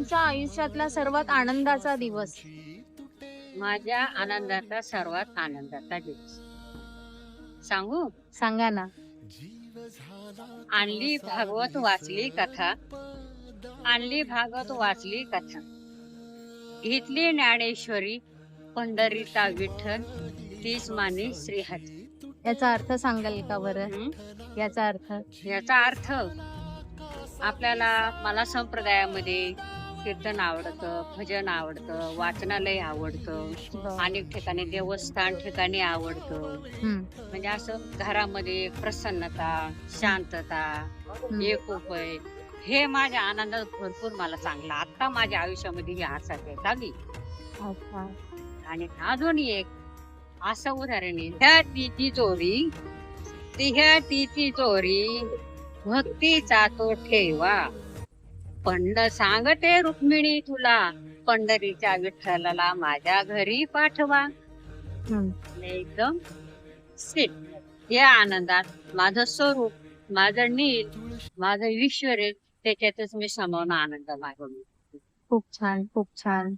तुमच्या आयुष्यातला सर्वात आनंदाचा दिवस? माझ्या आनंदाचा सर्वात आनंदाचा दिवस. सांगू? सांगा ना. आणली भागवत वाचली कथा. आणली भागवत वाचली कथा. घेतली ज्ञानेश्वरी पंढरीचा विठ्ठल तीच माने श्रीहरी. याचा अर्थ सांगाल का बरं? हं? याचा अर्थ? याचा अर्थ आपल्याला मला संप्रदायामध्ये कीर्तन आवडतं भजन आवडतं वाचनालय आवडतं. अनेक ठिकाणी देवस्थान ठिकाणी आवडतं म्हणजे असं घरामध्ये प्रसन्नता शांतता. एकोप आहे हे माझ्या आनंदात भरपूर मला चांगला आता माझ्या आयुष्यामध्ये हे आहे अच्छा. आणि अजून एक असं उदाहरण आहे ह्या तिची चोरी ती ह्या तिची चोरी भक्तीचा तो ठेवा पंड सांगते रुक्मिणी तुला पंढरीच्या विठ्ठलाला माझ्या घरी पाठवा. एकदम स्वीट या आनंदात माझं स्वरूप माझं नील माझं ईश्वर आहे त्याच्यातच मी समावून आनंद मागवला खूप छान खूप छान.